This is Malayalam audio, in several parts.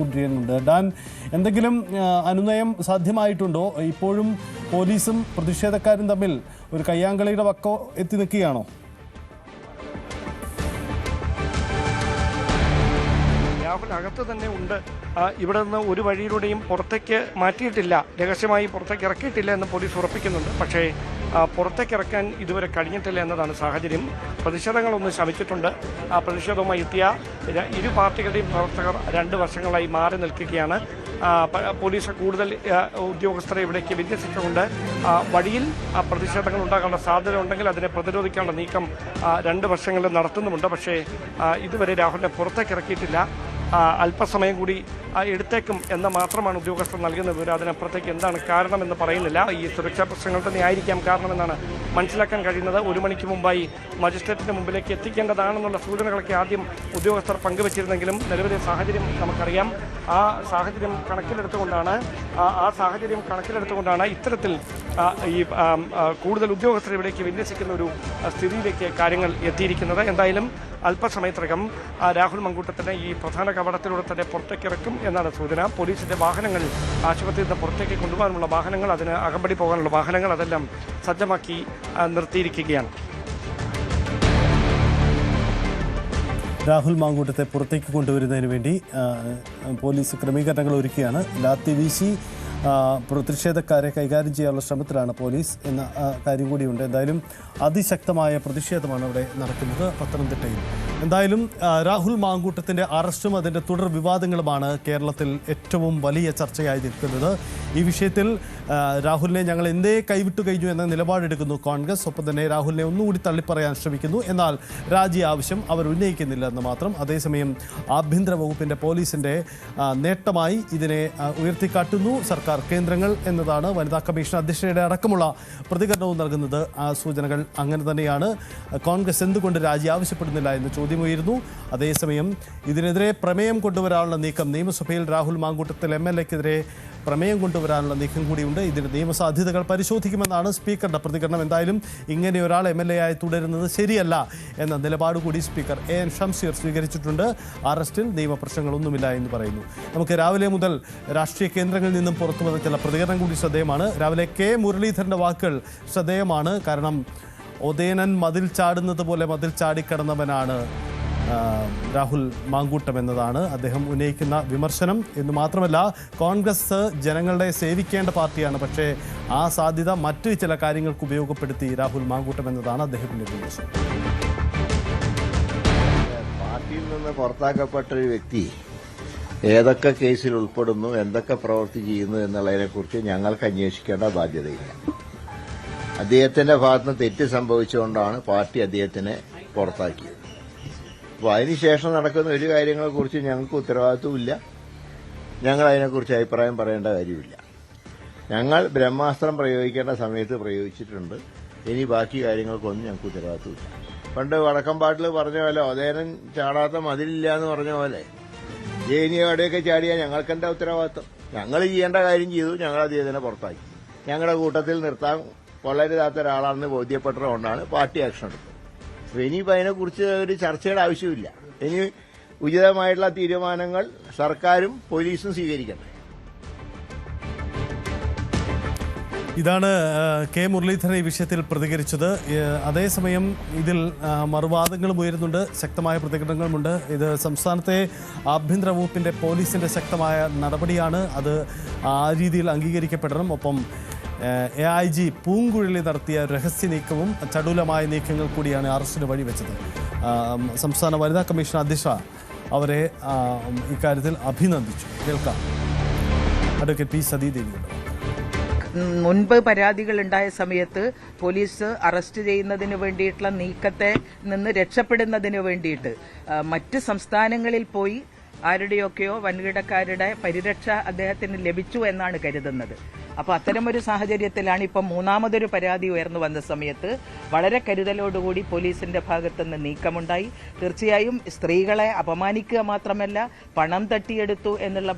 കൊണ്ടിരിക്കുന്നുണ്ട് ഡാൻ എന്തെങ്കിലും അനുനയം സാധ്യമായിട്ടുണ്ടോ? ഇപ്പോഴും പോലീസും പ്രതിഷേധക്കാരും തമ്മിൽ ഒരു കയ്യാങ്കളിയുടെ വക്കോ എത്തി നിൽക്കുകയാണോ? രാഹുൽ അകത്ത് തന്നെ ഉണ്ട്. ഇവിടെ നിന്ന് ഒരു വഴിയിലൂടെയും പുറത്തേക്ക് മാറ്റിയിട്ടില്ല. രഹസ്യമായി പുറത്തേക്ക് ഇറക്കിയിട്ടില്ല എന്ന് പോലീസ് ഉറപ്പിക്കുന്നുണ്ട്. പക്ഷേ പുറത്തേക്ക് ഇറക്കാൻ ഇതുവരെ കഴിഞ്ഞിട്ടില്ല എന്നതാണ് സാഹചര്യം. പ്രതിഷേധങ്ങളൊന്ന് ശമിച്ചിട്ടുണ്ട്. ആ പ്രതിഷേധവുമായി എത്തിയ ഇരു പാർട്ടികളുടെയും പ്രവർത്തകർ രണ്ട് വർഷങ്ങളായി മാറി നിൽക്കുകയാണ്. പോലീസ് കൂടുതൽ ഉദ്യോഗസ്ഥരെ ഇവിടേക്ക് വിന്യസിച്ചുകൊണ്ട് വഴിയിൽ പ്രതിഷേധങ്ങൾ ഉണ്ടാകാനുള്ള സാധ്യത ഉണ്ടെങ്കിൽ അതിനെ പ്രതിരോധിക്കാനുള്ള നീക്കം രണ്ട് വർഷങ്ങളിൽ നടത്തുന്നുമുണ്ട്. പക്ഷേ ഇതുവരെ രാഹുലിനെ പുറത്തേക്ക് ഇറക്കിയിട്ടില്ല. അല്പസമയം കൂടി എടുത്തേക്കും എന്ന് മാത്രമാണ് ഉദ്യോഗസ്ഥർ നൽകുന്ന വിവരം. അതിനപ്പുറത്തേക്ക് എന്താണ് കാരണമെന്ന് പറയുന്നില്ല. ഈ സുരക്ഷാ പ്രശ്നങ്ങൾ തന്നെ ആയിരിക്കാം കാരണമെന്നാണ് മനസ്സിലാക്കാൻ കഴിയുന്നത്. ഒരു മണിക്ക് മുമ്പായി മജിസ്ട്രേറ്റിന്റെ മുമ്പിലേക്ക് എത്തിക്കേണ്ടതാണെന്നുള്ള സൂചനകളൊക്കെ ആദ്യം ഉദ്യോഗസ്ഥർ പങ്കുവച്ചിരുന്നെങ്കിലും നിലവിലെ സാഹചര്യം നമുക്കറിയാം. ആ സാഹചര്യം കണക്കിലെടുത്തുകൊണ്ടാണ് ആ സാഹചര്യം കണക്കിലെടുത്തുകൊണ്ടാണ് ഇത്തരത്തിൽ ഈ കൂടുതൽ ഉദ്യോഗസ്ഥർ ഇവിടേക്ക് വിന്യസിക്കുന്ന ഒരു സ്ഥിതിയിലേക്ക് കാര്യങ്ങൾ എത്തിയിരിക്കുന്നത്. എന്തായാലും അല്പസമയത്തിനകം രാഹുൽ മങ്കൂട്ടത്തിനെ ഈ പ്രധാന കവാടത്തിലൂടെ തന്നെ പുറത്തേക്കിറക്കും എന്നാണ് സൂചന. പോലീസിന്റെ വാഹനങ്ങൾ ആശുപത്രിയിൽ നിന്ന് പുറത്തേക്ക് കൊണ്ടുപോകാനുള്ള വാഹനങ്ങൾ അതിന് അകമ്പടി പോകാനുള്ള വാഹനങ്ങൾ അതെല്ലാം സജ്ജമാക്കി നിർത്തിയിരിക്കുകയാണ്. രാഹുൽ മാങ്കൂട്ടത്തെ പുറത്തേക്ക് കൊണ്ടുവരുന്നതിന് വേണ്ടി പോലീസ് ക്രമീകരണങ്ങൾ ഒരുക്കിയാണ് ലാത്തി വീശി പ്രതിഷേധക്കാരെ കൈകാര്യം ചെയ്യാനുള്ള ശ്രമത്തിലാണ് പോലീസ് എന്ന കാര്യം കൂടിയുണ്ട്. എന്തായാലും അതിശക്തമായ പ്രതിഷേധമാണ് അവിടെ നടക്കുന്നത് പത്തനംതിട്ടയിൽ. എന്തായാലും രാഹുൽ മാങ്കൂട്ടത്തിന്റെ അറസ്റ്റും അതിന്റെ തുടർ വിവാദങ്ങളുമാണ് കേരളത്തിൽ ഏറ്റവും വലിയ ചർച്ചയായി നിൽക്കുന്നത്. ഈ വിഷയത്തിൽ രാഹുലിനെ ഞങ്ങൾ എന്തേ കൈവിട്ടു കഴിഞ്ഞു എന്ന നിലപാടെടുക്കുന്നു കോൺഗ്രസ്. ഒപ്പം തന്നെ രാഹുലിനെ ഒന്നുകൂടി തള്ളിപ്പറയാൻ ശ്രമിക്കുന്നു. എന്നാൽ രാജി ആവശ്യം അവർ ഉന്നയിക്കുന്നില്ല എന്ന് മാത്രം. അതേസമയം ആഭ്യന്തര വകുപ്പിന്റെ പോലീസിന്റെ നേട്ടമായി ഇതിനെ ഉയർത്തിക്കാട്ടുന്നു സർക്കാർ കേന്ദ്രങ്ങൾ എന്നതാണ് വനിതാ കമ്മീഷൻ അധ്യക്ഷയുടെ അടക്കമുള്ള പ്രതികരണവും നൽകുന്നത്. ആ സൂചനകൾ അങ്ങനെ തന്നെയാണ്. കോൺഗ്രസ് എന്തുകൊണ്ട് രാജി ആവശ്യപ്പെടുന്നില്ല എന്ന് ചോദ്യമുയരുന്നു. അതേസമയം ഇതിനെതിരെ പ്രമേയം കൊണ്ടുവരാനുള്ള നീക്കം നിയമസഭയിൽ രാഹുൽ മാങ്കൂട്ടത്തിൽ എം എൽ എക്കെതിരെ പ്രമേയം കൊണ്ടുവരാനുള്ള നീക്കം കൂടിയുണ്ട്. ഇതിന്റെ നിയമസാധ്യതകൾ പരിശോധിക്കുമെന്നാണ് സ്പീക്കറുടെ പ്രതികരണം. എന്തായാലും ഇങ്ങനെ ഒരാൾ എം എൽ എ ആയി തുടരുന്നത് ശരിയല്ല എന്ന നിലപാട് കൂടി സ്പീക്കർ എ എൻ ഷംസീർ സ്വീകരിച്ചിട്ടുണ്ട്. അറസ്റ്റിൽ നിയമപ്രശ്നങ്ങളൊന്നുമില്ല എന്ന് പറയുന്നു. നമുക്ക് രാവിലെ മുതൽ രാഷ്ട്രീയ കേന്ദ്രങ്ങളിൽ നിന്നും പുറത്തു വന്ന ചില പ്രതികരണം കൂടി ശ്രദ്ധേയമാണ്. രാവിലെ കെ മുരളീധരന്റെ വാക്കുകൾ ശ്രദ്ധേയമാണ്. കാരണം ഒതേനൻ മതിൽ ചാടുന്നത് പോലെ മതിൽ ചാടിക്കടന്നവനാണ് രാഹുൽ മാങ്കൂട്ടം എന്നതാണ് അദ്ദേഹം ഉന്നയിക്കുന്ന വിമർശനം. എന്ന് മാത്രമല്ല കോൺഗ്രസ് ജനങ്ങളുടെ സേവിക്കേണ്ട പാർട്ടിയാണ്. പക്ഷേ ആ സാധ്യത മറ്റു ചില കാര്യങ്ങൾക്ക് ഉപയോഗപ്പെടുത്തി രാഹുൽ മാങ്കൂട്ടം എന്നതാണ് അദ്ദേഹത്തിന്റെ വിമർശനം പാർട്ടിയിൽ നിന്ന് പുറത്താക്കപ്പെട്ട ഒരു വ്യക്തി ഏതൊക്കെ കേസിൽ ഉൾപ്പെടുന്നു എന്തൊക്കെ പ്രവൃത്തി ചെയ്യുന്നു എന്നുള്ളതിനെക്കുറിച്ച് ഞങ്ങൾക്ക് അന്വേഷിക്കേണ്ട ബാധ്യതയില്ല. അദ്ദേഹത്തിന്റെ ഭാഗത്തുനിന്ന് തെറ്റ് സംഭവിച്ചുകൊണ്ടാണ് പാർട്ടി അദ്ദേഹത്തിനെ പുറത്താക്കിയത്. അപ്പോൾ അതിനുശേഷം നടക്കുന്ന ഒരു കാര്യങ്ങളെക്കുറിച്ച് ഞങ്ങൾക്ക് ഉത്തരവാദിത്വമില്ല. ഞങ്ങൾ അതിനെക്കുറിച്ച് അഭിപ്രായം പറയേണ്ട കാര്യമില്ല. ഞങ്ങൾ ബ്രഹ്മാസ്ത്രം പ്രയോഗിക്കേണ്ട സമയത്ത് പ്രയോഗിച്ചിട്ടുണ്ട്. ഇനി ബാക്കി കാര്യങ്ങൾക്കൊന്നും ഞങ്ങൾക്ക് ഉത്തരവാദിത്വമില്ല. പണ്ട് വടക്കമ്പാട്ടിൽ പറഞ്ഞ പോലെ ഒതേനൻ ചാടാത്ത മതിലില്ല എന്ന് പറഞ്ഞ പോലെ. ജയിനി ചാടിയാൽ ഞങ്ങൾക്ക് എന്താ ഉത്തരവാദിത്വം? ഞങ്ങൾ ചെയ്യേണ്ട കാര്യം ചെയ്തു ഞങ്ങൾ അത് ചെയ്തതിനെ പുറത്താക്കി. ഞങ്ങളുടെ കൂട്ടത്തിൽ നിർത്താൻ കൊള്ളരുതാത്ത ഒരാളാണെന്ന് ബോധ്യപ്പെട്ടതുകൊണ്ടാണ് പാർട്ടി ആക്ഷൻ എടുത്തത്. ഇനിയിപ്പോൾ അതിനെക്കുറിച്ച് ഒരു ചർച്ചയുടെ ആവശ്യമില്ല. ഇനി ഉചിതമായിട്ടുള്ള തീരുമാനങ്ങൾ സർക്കാരും പോലീസും സ്വീകരിക്കട്ടെ. ഇതാണ് കെ മുരളീധരൻ ഈ വിഷയത്തിൽ പ്രതികരിച്ചത്. അതേസമയം ഇതിൽ മറുവാദങ്ങളും ഉയരുന്നുണ്ട് ശക്തമായ പ്രതികരണങ്ങളുമുണ്ട്. ഇത് സംസ്ഥാനത്തെ ആഭ്യന്തര വകുപ്പിന്റെ പോലീസിന്റെ ശക്തമായ നടപടിയാണ്. അത് ആ രീതിയിൽ അംഗീകരിക്കപ്പെടണം. ഒപ്പം എ ഐ ജി പൂങ്കുഴലി നടത്തിയ രഹസ്യ നീക്കവും ചടുലമായ നീക്കങ്ങൾ കൂടിയാണ് അറസ്റ്റിന് വഴിവെച്ചത്. വെച്ചത് സംസ്ഥാന വനിതാ കമ്മീഷൻ അധ്യക്ഷ അവരെ ഇക്കാര്യത്തിൽ അഭിനന്ദിച്ചു. കേൾക്കാം. അഡ്വക്കേറ്റ് പി സതീദേവിയുണ്ട് മുൻപ് പരാതികൾ ഉണ്ടായ സമയത്ത് പോലീസ് അറസ്റ്റ് ചെയ്യുന്നതിന് വേണ്ടിയിട്ടുള്ള നീക്കത്തെ നിന്ന് രക്ഷപ്പെടുന്നതിന് വേണ്ടിയിട്ട് മറ്റ് സംസ്ഥാനങ്ങളിൽ പോയി ആരുടെയൊക്കെയോ വൻകിടക്കാരുടെ പരിരക്ഷ അദ്ദേഹത്തിന് ലഭിച്ചു എന്നാണ് കരുതുന്നത്. അപ്പോൾ അത്തരമൊരു സാഹചര്യത്തിലാണ് ഇപ്പം മൂന്നാമതൊരു പരാതി ഉയർന്നു വന്ന സമയത്ത് വളരെ കരുതലോടുകൂടി പോലീസിന്റെ ഭാഗത്തുനിന്ന് നീക്കമുണ്ടായി. തീർച്ചയായും സ്ത്രീകളെ അപമാനിക്കുക മാത്രമല്ല പണം തട്ടിയെടുത്തു എന്നുള്ള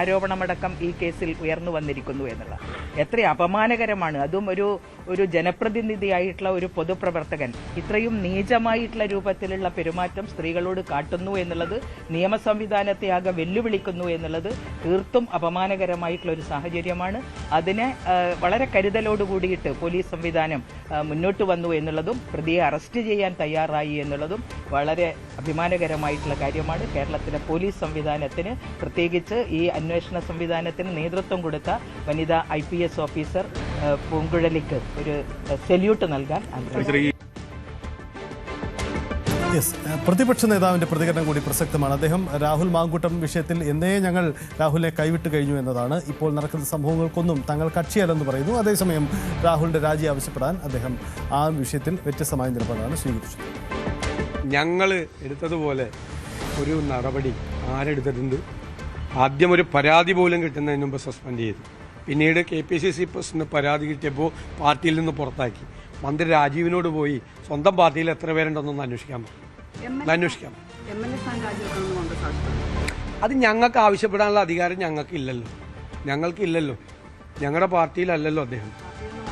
ആരോപണമടക്കം ഈ കേസിൽ ഉയർന്നു വന്നിരിക്കുന്നു എന്നുള്ളത് എത്ര അപമാനകരമാണ്. അതും ഒരു ഒരു ജനപ്രതിനിധിയായിട്ടുള്ള ഒരു പൊതുപ്രവർത്തകൻ ഇത്രയും നീചമായിട്ടുള്ള രൂപത്തിലുള്ള പെരുമാറ്റം സ്ത്രീകളോട് കാട്ടുന്നു എന്നുള്ളത് നിയമ സംവിധാനത്തെ ആകെ വെല്ലുവിളിക്കുന്നു എന്നുള്ളത് തീർത്തും അപമാനകരമായിട്ടുള്ള ഒരു സാഹചര്യമാണ്. അതിനെ വളരെ കരുതലോട് കൂടിയിട്ട് പോലീസ് സംവിധാനം മുന്നോട്ട് വന്നു എന്നുള്ളതും പ്രതിയെ അറസ്റ്റ് ചെയ്യാൻ തയ്യാറായി എന്നുള്ളതും വളരെ അഭിമാനകരമായിട്ടുള്ള കാര്യമാണ്. കേരളത്തിലെ പോലീസ് സംവിധാനത്തിന് പ്രത്യേകിച്ച് ഈ അന്വേഷണ സംവിധാനത്തിന് നേതൃത്വം കൊടുത്ത വനിതാ ഐ പി എസ് ഓഫീസർ പൂങ്കുഴലിക്ക് ഒരു സെല്യൂട്ട് നൽകാൻ ആഗ്രഹിക്കുന്നു. യെസ് പ്രതിപക്ഷ നേതാവിന്റെ പ്രതികരണം കൂടി പ്രസക്തമാണ്. അദ്ദേഹം രാഹുൽ മാങ്കൂട്ടം വിഷയത്തിൽ എന്നേ ഞങ്ങൾ രാഹുലിനെ കൈവിട്ട് കഴിഞ്ഞു എന്നതാണ്. ഇപ്പോൾ നടക്കുന്ന സംഭവങ്ങൾക്കൊന്നും തങ്ങൾ കക്ഷിയല്ലെന്ന് പറയുന്നു. അതേസമയം രാഹുലിന്റെ രാജി ആവശ്യപ്പെടാൻ അദ്ദേഹം ആ വിഷയത്തിൽ വ്യത്യസ്തമായ നിലപാടാണ് സ്വീകരിച്ചത്. ഞങ്ങൾ എടുത്തതുപോലെ ഒരു നടപടി ആരെടുത്തിട്ടുണ്ട്? ആദ്യം ഒരു പരാതി പോലും കിട്ടുന്നതിന് മുമ്പ് സസ്പെൻഡ് ചെയ്തു. പിന്നീട് K P C C president പരാതി കിട്ടിയപ്പോൾ പാർട്ടിയിൽ നിന്ന് പുറത്താക്കി. മന്ത്രി രാജീവിനോട് പോയി സ്വന്തം പാർട്ടിയിൽ എത്ര പേരുണ്ടെന്നൊന്ന് അന്വേഷിക്കാൻ പറഞ്ഞു അന്വേഷിക്കാം അത് ഞങ്ങൾക്ക് ആവശ്യപ്പെടാനുള്ള അധികാരം ഞങ്ങൾക്ക് ഇല്ലല്ലോ ഞങ്ങൾക്ക് ഇല്ലല്ലോ ഞങ്ങളുടെ പാർട്ടിയിലല്ലല്ലോ അദ്ദേഹം.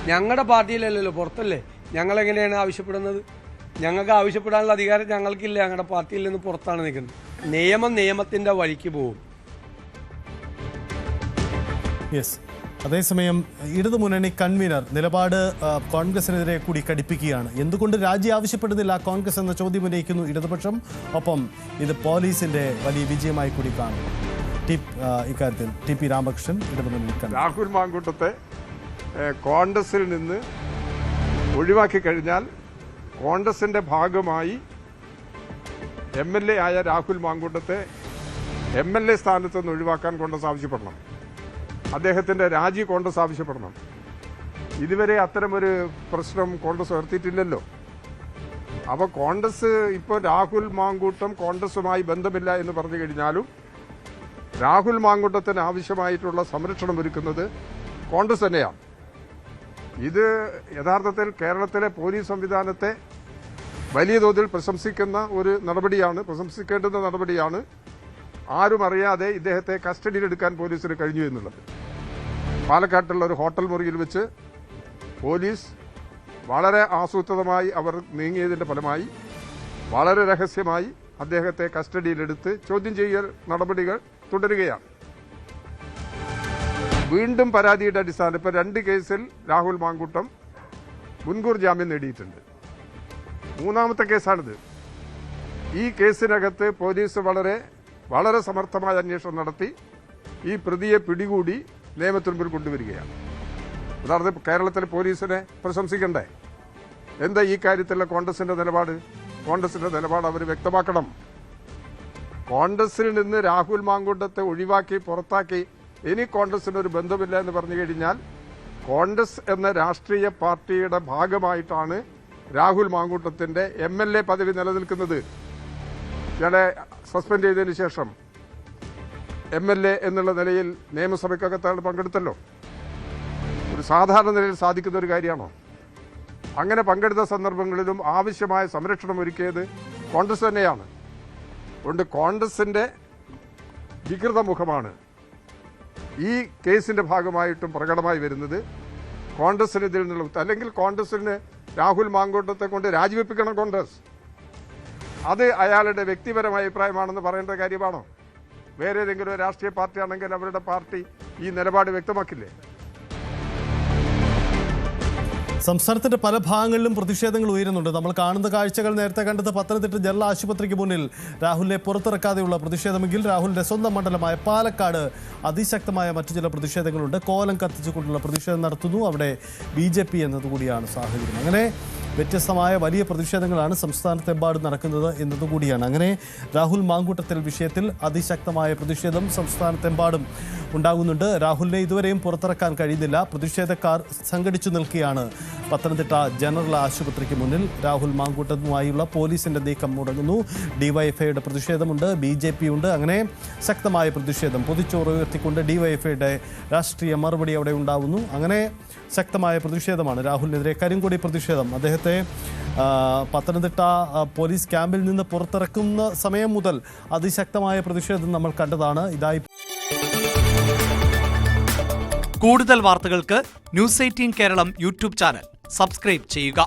ഞങ്ങളുടെ പാർട്ടിയിലല്ലല്ലോ. പുറത്തല്ലേ? ഞങ്ങൾ എങ്ങനെയാണ് ആവശ്യപ്പെടുന്നത്? ഞങ്ങൾക്ക് ആവശ്യപ്പെടാനുള്ള അധികാരം ഞങ്ങൾക്കില്ല. ഞങ്ങളുടെ പാർട്ടിയിൽ നിന്ന് പുറത്താണ് നിൽക്കുന്നത്. നിയമം നിയമത്തിന്റെ വഴിക്ക് പോകും. യെസ് അതേസമയം ഇടതുമുന്നണി കൺവീനർ നിലപാട് കോൺഗ്രസിനെതിരെ കൂടി കടിപ്പിക്കുകയാണ്. എന്തുകൊണ്ട് രാജി ആവശ്യപ്പെടുന്നില്ല? കോൺഗ്രസ് എന്ന ചോദ്യം ഉന്നയിക്കുന്നു ഇടതുപക്ഷം. ഒപ്പം ഇത് പോലീസിന്റെ വലിയ വിജയമായി കൂടി കാണും. ടി ഇക്കാര്യത്തിൽ ടി പി രാമകൃഷ്ണൻ ഇടതുമുന്നണി രാഹുൽ മാങ്കൂട്ടത്തെ കോൺഗ്രസിൽ നിന്ന് ഒഴിവാക്കി കഴിഞ്ഞാൽ കോൺഗ്രസിന്റെ ഭാഗമായി എം എൽ എ ആയ രാഹുൽ മാങ്കൂട്ടത്തെ എം എൽ എ സ്ഥാനത്ത് നിന്ന് ഒഴിവാക്കാൻ കോൺഗ്രസ് ആവശ്യപ്പെടണം. അദ്ദേഹത്തിന്റെ രാജി കോൺഗ്രസ് ആവശ്യപ്പെടണം. ഇതുവരെ അത്തരമൊരു പ്രശ്നം കോൺഗ്രസ് ഉയർത്തിയിട്ടില്ലല്ലോ. അപ്പോൾ കോൺഗ്രസ് ഇപ്പോൾ രാഹുൽ മാങ്കൂട്ടം കോൺഗ്രസുമായി ബന്ധമില്ല എന്ന് പറഞ്ഞു കഴിഞ്ഞാലും രാഹുൽ മാങ്കൂട്ടത്തിന് ആവശ്യമായിട്ടുള്ള സംരക്ഷണം ഒരുക്കുന്നത് കോൺഗ്രസ് തന്നെയാണ്. ഇത് യഥാർത്ഥത്തിൽ കേരളത്തിലെ പോലീസ് സംവിധാനത്തെ വലിയ തോതിൽ പ്രശംസിക്കുന്ന ഒരു നടപടിയാണ് പ്രശംസിക്കേണ്ടുന്ന നടപടിയാണ് ആരും അറിയാതെ ഇദ്ദേഹത്തെ കസ്റ്റഡിയിലെടുക്കാൻ പോലീസിന് കഴിഞ്ഞു എന്നുള്ളത്. പാലക്കാട്ടുള്ള ഒരു ഹോട്ടൽ മുറിയിൽ വെച്ച് പോലീസ് വളരെ ആസൂത്രിതമായി അവർ നീങ്ങിയതിന്റെ ഫലമായി വളരെ രഹസ്യമായി അദ്ദേഹത്തെ കസ്റ്റഡിയിലെടുത്ത് ചോദ്യം ചെയ്യൽ നടപടികൾ തുടരുകയാണ്. വീണ്ടും പരാതിയുടെ അടിസ്ഥാനം ഇപ്പം രണ്ട് കേസിൽ രാഹുൽ മാങ്കൂട്ടം മുൻകൂർ ജാമ്യം നേടിയിട്ടുണ്ട്. മൂന്നാമത്തെ കേസാണിത്. ഈ കേസിനകത്ത് പോലീസ് വളരെ വളരെ സമർത്ഥമായ അന്വേഷണം നടത്തി ഈ പ്രതിയെ പിടികൂടി നിയമത്തിന് മുമ്പിൽ കൊണ്ടുവരികയാണ്. യഥാർത്ഥത്തിൽ കേരളത്തിലെ പോലീസിനെ പ്രശംസിക്കണ്ടേ? എന്താ ഈ കാര്യത്തിലുള്ള കോൺഗ്രസിന്റെ നിലപാട്? കോൺഗ്രസിന്റെ നിലപാട് അവർ വ്യക്തമാക്കണം. കോൺഗ്രസിൽ നിന്ന് രാഹുൽ മാങ്കൂട്ടത്തെ ഒഴിവാക്കി പുറത്താക്കി ഇനി കോൺഗ്രസിന് ഒരു ബന്ധമില്ല എന്ന് പറഞ്ഞു കഴിഞ്ഞാൽ കോൺഗ്രസ് എന്ന രാഷ്ട്രീയ പാർട്ടിയുടെ ഭാഗമായിട്ടാണ് രാഹുൽ മാങ്കൂട്ടത്തിന്റെ എ പദവി നിലനിൽക്കുന്നത്. ഇയാളെ സസ്പെൻഡ് ചെയ്തതിന് ശേഷം എം എൽ എ എന്നുള്ള നിലയിൽ നിയമസഭയ്ക്കകത്ത് പങ്കെടുത്തല്ലോ. ഒരു സാധാരണ നിലയിൽ സാധിക്കുന്ന ഒരു കാര്യമാണോ? അങ്ങനെ പങ്കെടുത്ത സന്ദർഭങ്ങളിലും ആവശ്യമായ സംരക്ഷണം ഒരുക്കിയത് കോൺഗ്രസ് തന്നെയാണ്. അതുകൊണ്ട് കോൺഗ്രസിന്റെ വികൃത മുഖമാണ് ഈ കേസിന്റെ ഭാഗമായിട്ടും പ്രകടമായി വരുന്നത്. കോൺഗ്രസിന് ഇതിൽ നിന്നുള്ള അല്ലെങ്കിൽ കോൺഗ്രസിന് രാഹുൽ മാങ്കോട്ടത്തെ കൊണ്ട് രാജിവെപ്പിക്കണം കോൺഗ്രസ്. അത് അയാളുടെ വ്യക്തിപരമായ അഭിപ്രായമാണെന്ന് പറയേണ്ട കാര്യമാണോ? വേറെ ഏതെങ്കിലും ഒരു രാഷ്ട്രീയ പാർട്ടി ആണെങ്കിൽ അവരുടെ പാർട്ടി ഈ നിലപാട് വ്യക്തമാക്കില്ലേ? സംസ്ഥാനത്തിന്റെ പല ഭാഗങ്ങളിലും പ്രതിഷേധങ്ങൾ ഉയരുന്നുണ്ട്. നമ്മൾ കാണുന്ന കാഴ്ചകൾ നേരത്തെ കണ്ടത് പത്തനംതിട്ട ജനറൽ ആശുപത്രിക്ക് മുന്നിൽ രാഹുലിനെ പുറത്തിറക്കാതെയുള്ള പ്രതിഷേധമെങ്കിൽ രാഹുലിന്റെ സ്വന്തം മണ്ഡലമായ പാലക്കാട് അതിശക്തമായ മറ്റു ചില പ്രതിഷേധങ്ങളുണ്ട്. കോലം കത്തിച്ചുകൊണ്ടുള്ള പ്രതിഷേധം നടത്തുന്നു. അവിടെ ബി ജെ പി എന്നതുകൂടിയാണ് സാഹചര്യം. അങ്ങനെ വ്യത്യസ്തമായ വലിയ പ്രതിഷേധങ്ങളാണ് സംസ്ഥാനത്തെമ്പാടും നടക്കുന്നത് എന്നതുകൂടിയാണ്. അങ്ങനെ രാഹുൽ മാങ്കൂട്ടത്തിൽ വിഷയത്തിൽ അതിശക്തമായ പ്രതിഷേധം സംസ്ഥാനത്തെമ്പാടും ഉണ്ടാകുന്നുണ്ട്. രാഹുലിനെ ഇതുവരെയും പുറത്തിറക്കാൻ കഴിയുന്നില്ല. പ്രതിഷേധക്കാർ സംഘടിച്ചു നിൽക്കുകയാണ്. പത്തനംതിട്ട ജനറൽ ആശുപത്രിക്ക് മുന്നിൽ രാഹുൽ മാങ്കൂട്ടനുമായുള്ള പോലീസിന്റെ നീക്കം മുടങ്ങുന്നു. ഡിവൈഎഫ്ഐയുടെ പ്രതിഷേധമുണ്ട് ബി ജെ പി ഉണ്ട് അങ്ങനെ ശക്തമായ പ്രതിഷേധം പൊതിച്ചോറ് ഉയർത്തിക്കൊണ്ട് ഡിവൈഎഫ്ഐയുടെ രാഷ്ട്രീയ മറുപടി അവിടെ ഉണ്ടാവുന്നു. അങ്ങനെ ശക്തമായ പ്രതിഷേധമാണ് രാഹുലിനെതിരെ കരിങ്കൊടി പ്രതിഷേധം. അദ്ദേഹത്തെ പത്തനംതിട്ട പോലീസ് ക്യാമ്പിൽ നിന്ന് പുറത്തിറക്കുന്ന സമയം മുതൽ അതിശക്തമായ പ്രതിഷേധം നമ്മൾ കണ്ടതാണ്. ഇതായി കൂടുതൽ വാർത്തകൾക്ക് news eighteen Keralam YouTube channel. Subscribe ചെയ്യുക